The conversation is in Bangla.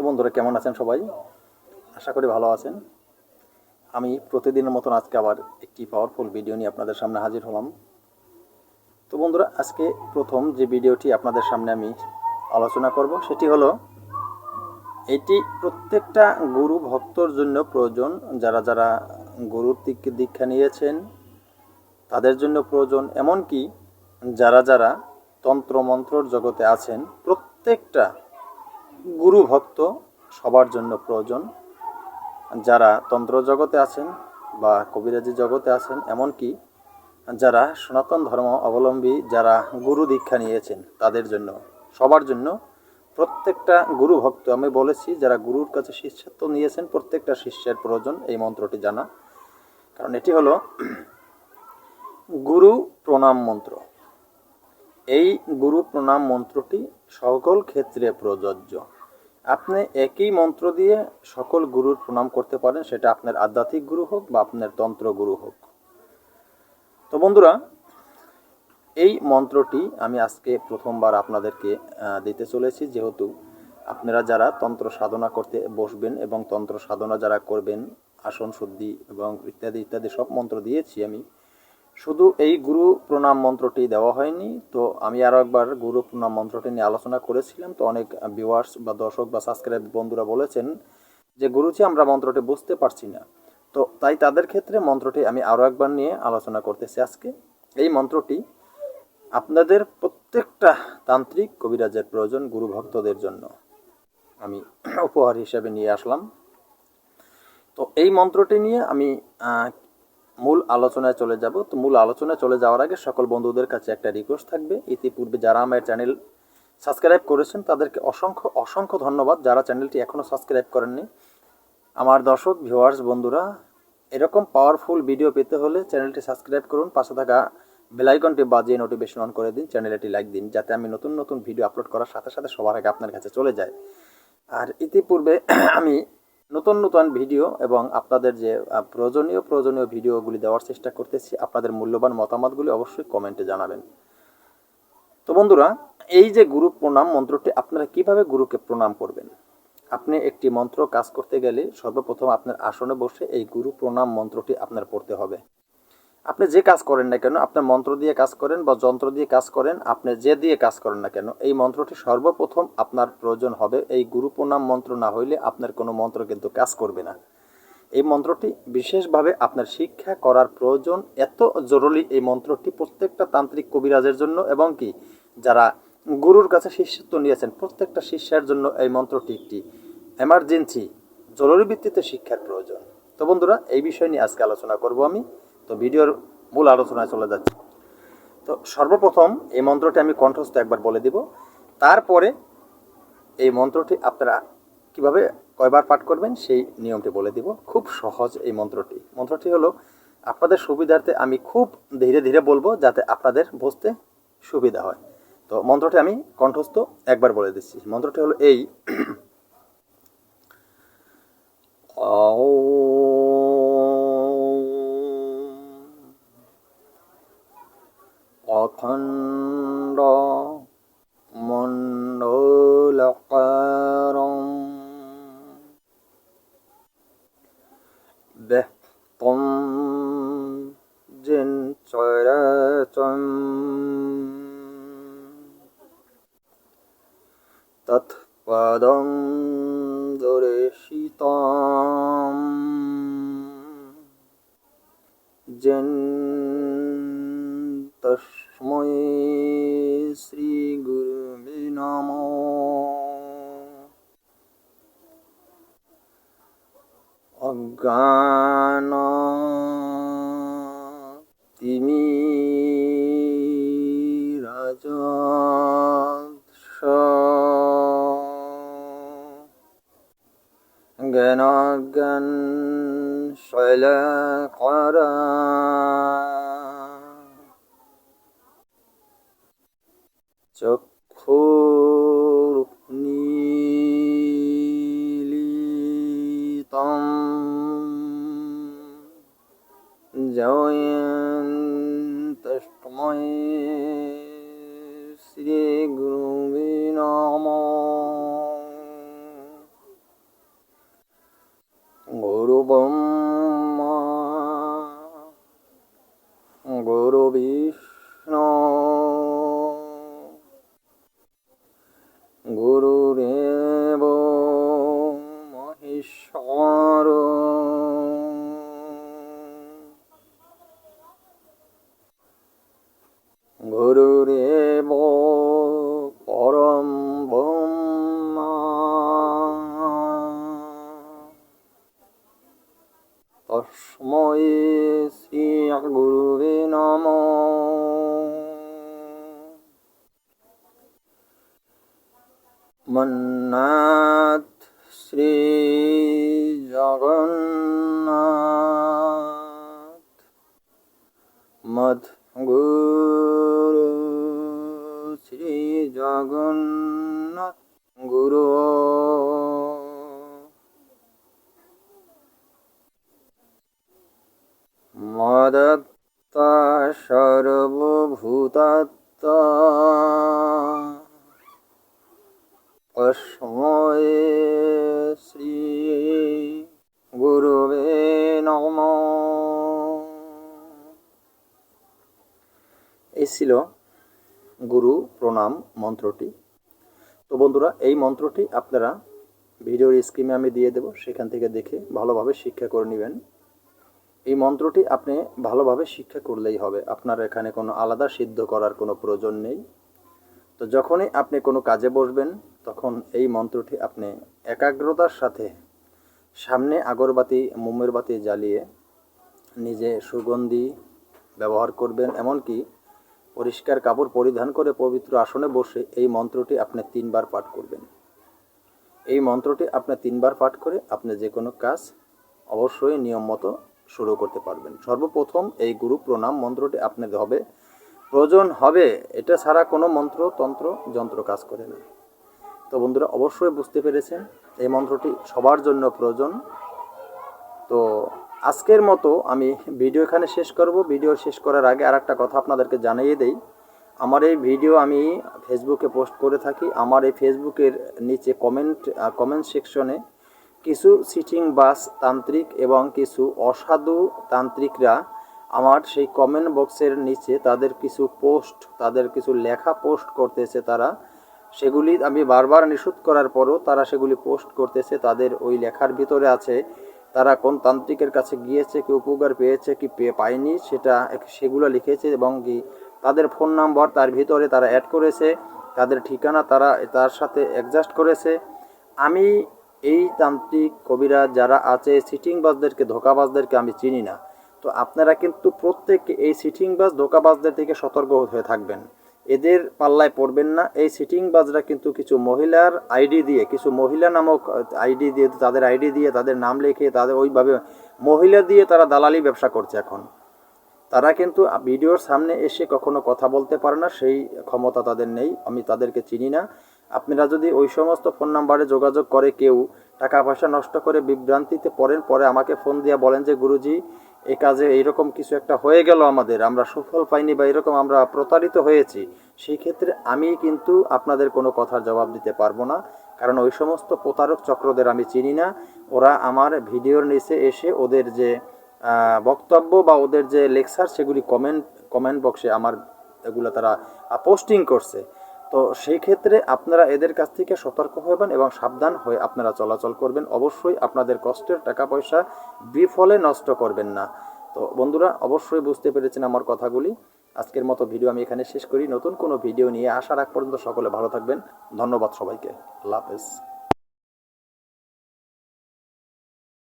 তো বন্ধুরা, কেমন আছেন সবাই? আশা করি ভালো আছেন। আমি প্রতিদিনের মতন আজকে আবার একটি পাওয়ারফুল ভিডিও নিয়ে আপনাদের সামনে হাজির হলাম। তো বন্ধুরা, আজকে প্রথম যে ভিডিওটি আপনাদের সামনে আমি আলোচনা করব, সেটি হলো, এটি প্রত্যেকটা গুরু ভক্তর জন্য প্রয়োজন। যারা যারা গুরুর দিক দীক্ষা নিয়েছেন, তাদের জন্য প্রয়োজন। এমনকি যারা যারা তন্ত্র মন্ত্রর জগতে আছেন, প্রত্যেকটা গুরু ভক্ত সবার জন্য প্রয়োজন। যারা তন্ত্র জগতে আছেন বা কবিরাজি জগতে আছেন, এমনকি যারা সনাতন ধর্ম অবলম্বী, যারা গুরু দীক্ষা নিয়েছেন, তাদের জন্য, সবার জন্য প্রত্যেকটা গুরু ভক্ত, আমি বলেছি, যারা গুরুর কাছে শিষ্যত্ব নিয়েছেন, প্রত্যেকটা শিষ্যের প্রয়োজন, এই মন্ত্রটি জানা। কারণ এটি হলো গুরু প্রণাম মন্ত্র। এই গুরু প্রণাম মন্ত্রটি সকল ক্ষেত্রে প্রযোজ্য। আপনি একই মন্ত্র দিয়ে সকল গুরুর প্রণাম করতে পারেন, সেটা আপনার আধ্যাত্মিক গুরু হোক বা আপনার তন্ত্র গুরু হোক। তো বন্ধুরা, এই মন্ত্রটি আমি আজকে প্রথমবার আপনাদেরকে দিতে চলেছি। যেহেতু আপনারা যারা তন্ত্র সাধনা করতে বসবেন এবং তন্ত্র সাধনা যারা করবেন, আসন, শুদ্ধি এবং ইত্যাদি ইত্যাদি সব মন্ত্র দিয়েছি আমি। শুধু এই গুরু প্রণাম মন্ত্রটি দেওয়া হয়নি, তো আমি আরও একবার গুরু প্রণাম মন্ত্রটি নিয়ে আলোচনা করেছিলাম, তো অনেক ভিউয়ার্স বা দর্শক বা সাবস্ক্রাইব বন্ধুরা বলেছেন যে, গুরুজি, আমরা মন্ত্রটি বুঝতে পারছি না। তো তাই তাদের ক্ষেত্রে মন্ত্রটি আমি আরও একবার নিয়ে আলোচনা করতেছি আজকে। এই মন্ত্রটি আপনাদের প্রত্যেকটা তান্ত্রিক কবিরাজের প্রয়োজন গুরু ভক্তদের জন্য। আমি উপহার হিসেবে নিয়ে আসলাম। তো এই মন্ত্রটি নিয়ে আমি মূল আলোচনায় চলে যাব। তো মূল আলোচনায় চলে যাওয়ার আগে সকল বন্ধুদের কাছে একটা রিকোয়েস্ট থাকবে। ইতিপূর্বে যারা আমার চ্যানেল সাবস্ক্রাইব করেছেন, তাদেরকে অসংখ্য অসংখ্য ধন্যবাদ। যারা চ্যানেলটি এখনও সাবস্ক্রাইব করেননি, আমার দর্শক ভিউয়ার্স বন্ধুরা, এরকম পাওয়ারফুল ভিডিও পেতে হলে চ্যানেলটি সাবস্ক্রাইব করুন। পাশে থাকা বেলাইকনটি বাজিয়ে নোটিফিকেশন অন করে দিন চ্যানেলটি লাইক দিন, যাতে আমি নতুন নতুন ভিডিও আপলোড করার সাথে সাথে সবার আগে আপনার কাছে চলে যায়। আর ইতিপূর্বে আমি নতুন নতুন ভিডিও এবং আপনাদের যে প্রয়োজনীয় প্রয়োজনীয় ভিডিওগুলি দেওয়ার চেষ্টা করতেছি, আপনাদের মূল্যবান মতামতগুলি অবশ্যই কমেন্টে জানাবেন। তো বন্ধুরা, এই যে গুরু প্রণাম মন্ত্রটি, আপনারা কীভাবে গুরুকে প্রণাম করবেন? আপনি একটি মন্ত্র কাজ করতে গেলে সর্বপ্রথম আপনার আসনে বসে এই গুরু প্রণাম মন্ত্রটি আপনার পড়তে হবে। আপনি যে কাজ করেন না কেন, আপনার মন্ত্র দিয়ে কাজ করেন বা যন্ত্র দিয়ে কাজ করেন, আপনি যে দিয়ে কাজ করেন না কেন, এই মন্ত্রটি সর্বপ্রথম আপনার প্রয়োজন হবে। এই গুরু প্রণাম মন্ত্র না হইলে আপনার কোনো মন্ত্র কিন্তু কাজ করবে না। এই মন্ত্রটি বিশেষভাবে আপনার শিক্ষা করার প্রয়োজন। এত জরুরি এই মন্ত্রটি প্রত্যেকটা তান্ত্রিক কবিরাজের জন্য এবং কি, যারা গুরুর কাছে শিষ্যত্ব নিয়েছেন, প্রত্যেকটা শিষ্যের জন্য এই মন্ত্রটি একটি এমার্জেন্সি জরুরি ভিত্তিতে শিক্ষার প্রয়োজন। তো বন্ধুরা, এই বিষয় নিয়ে আজকে আলোচনা করব আমি। তো ভিডিওর মূল আলোচনায় চলে যাচ্ছে। তো সর্বপ্রথম এই মন্ত্রটি আমি কণ্ঠস্থ একবার বলে দিব। তারপরে এই মন্ত্রটি আপনারা কীভাবে কয়বার পাঠ করবেন সেই নিয়মটি বলে দিব। খুব সহজ এই মন্ত্রটি। মন্ত্রটি হলো, আপনাদের সুবিধার্থে আমি খুব ধীরে ধীরে বলব যাতে আপনাদের বুঝতে সুবিধা হয়। তো মন্ত্রটি আমি কণ্ঠস্থ একবার বলে দিচ্ছি। মন্ত্রটি হলো এই ব্যক্তম জিন চরাচম তৎপদং দর্শিতম। যেন তস্মৈ শ্রী গুরুবে নম। অজ্ঞান তিমি রাজস্ব জ্ঞান শৈল করা। চক্ষুর শ্রী গুরুবে তস্মৈ শ্রী গুরুবে নমঃ। মন্নাথ শ্রী জগন্নাথ। মধ গুরু শ্রী জগন্নাথ গুরু মদত্তা সর্বভূতাত্মা তস্মৈ শ্রী গুরুবে নম। এই ছিল গুরু প্রণাম মন্ত্রটি। তো বন্ধুরা, এই মন্ত্রটি আপনারা ভিডিওর স্ক্রিনে আমি দিয়ে দেব, সেখান থেকে দেখে ভালোভাবে শিক্ষা করে নেবেন। এই মন্ত্রটি আপনি ভালোভাবে শিক্ষা করলেই হবে। আপনার এখানে কোনো আলাদা সিদ্ধ করার কোনো প্রয়োজন নেই। তো যখনই আপনি কোনো কাজে বসবেন, তখন এই মন্ত্রটি আপনি একাগ্রতার সাথে সামনে আগরবাতি, মোমের বাতি জ্বালিয়ে নিজে সুগন্ধি ব্যবহার করবেন। এমনকি পরিষ্কার কাপড় পরিধান করে পবিত্র আসনে বসে এই মন্ত্রটি আপনি তিনবার পাঠ করবেন। এই মন্ত্রটি আপনি তিনবার পাঠ করে আপনি যে কোনো কাজ অবশ্যই নিয়ম মতো শুরু করতে পারবেন। সর্বপ্রথম এই গুরু প্রণাম মন্ত্রটি আপনার হবে। প্রয়োজন হবে, এটা ছাড়া কোনো মন্ত্র, তন্ত্র, যন্ত্র কাজ করে না। তো বন্ধুরা, অবশ্যই বুঝতে পেরেছেন, এই মন্ত্রটি সবার জন্য প্রয়োজন। তো আজকের মতো আমি ভিডিও এখানে শেষ করব। ভিডিও শেষ করার আগে আর একটা কথা আপনাদেরকে জানিয়ে দেই। আমার এই ভিডিও আমি ফেসবুকে পোস্ট করে থাকি। আমার এই ফেসবুকের নিচে কমেন্ট কমেন্ট সেকশনে কিছু সিটিং বাস তান্ত্রিক এবং কিছু অসাধু তান্ত্রিকরা আমার সেই কমেন্ট বক্সের নিচে তাদের কিছু পোস্ট তাদের কিছু লেখা পোস্ট করতেছে তারা। সেগুলি আমি বারবার নিষেধ করার পরও তারা সেগুলি পোস্ট করতেছে, তাদের ওই লেখার ভিতরে আছে, তারা কোন তান্ত্রিকের কাছে গিয়েছে, কি উপকার পেয়েছে, কি পেয়ে পায়নি, সেটা সেগুলো লিখেছে এবং কি তাদের ফোন নাম্বার তার ভিতরে তারা অ্যাড করেছে, তাদের ঠিকানা তারা তার সাথে অ্যাডজাস্ট করেছে। আমি এই তান্ত্রিক কবিরা যারা আছে সিটিং বাসদেরকে ধোকাবাজদেরকে আমি চিনি না। তো আপনারা কিন্তু প্রত্যেককে এই সিটিং বাস ধোকাবাজদের থেকে সতর্ক হয়ে থাকবেন। এদের পাল্লায় পড়বেন না। এই সিটিং বাজরা কিন্তু কিছু মহিলার আইডি দিয়ে, কিছু মহিলা নামক আইডি দিয়ে, তাদের আইডি দিয়ে, তাদের নাম লিখে, তাদের ওইভাবে মহিলা দিয়ে তারা দালালি ব্যবসা করছে এখন। তারা কিন্তু ভিডিওর সামনে এসে কখনো কথা বলতে পারে না, সেই ক্ষমতা তাদের নেই, আমি তাদেরকে চিনি না। আপনারা যদি ওই সমস্ত ফোন নাম্বারে যোগাযোগ করে কেউ, টাকা পয়সা নষ্ট করে বিভ্রান্তিতে পড়েন, পরে আমাকে ফোন দিয়ে বলেন যে, গুরুজি এই কাজে এইরকম কিছু একটা হয়ে গেল আমাদের, আমরা সুফল পাইনি বা এরকম আমরা প্রতারিত হয়েছি, সেই ক্ষেত্রে আমি কিন্তু আপনাদের কোনো কথার জবাব দিতে পারব না। কারণ ওই সমস্ত প্রতারক চক্রদের আমি চিনি না। ওরা আমার ভিডিওর নিচে এসে ওদের যে বক্তব্য বা ওদের যে লেকচার, সেগুলি কমেন্ট কমেন্ট বক্সে আমার এগুলো তারা পোস্টিং করছে। তো সেই ক্ষেত্রে আপনারা এদের কাছ থেকে সতর্ক হবেন এবং সাবধান হয়ে আপনারা চলাচল করবেন। অবশ্যই আপনাদের কষ্টের টাকা পয়সা বিফলে নষ্ট করবেন না। তো বন্ধুরা, অবশ্যই বুঝতে পেরেছেন আমার কথাগুলি। আজকের মতো ভিডিও আমি এখানে শেষ করি। নতুন কোনো ভিডিও নিয়ে আসার আগ পর্যন্ত সকলে ভালো থাকবেন। ধন্যবাদ সবাইকে। আল্লাহ হাফেজ।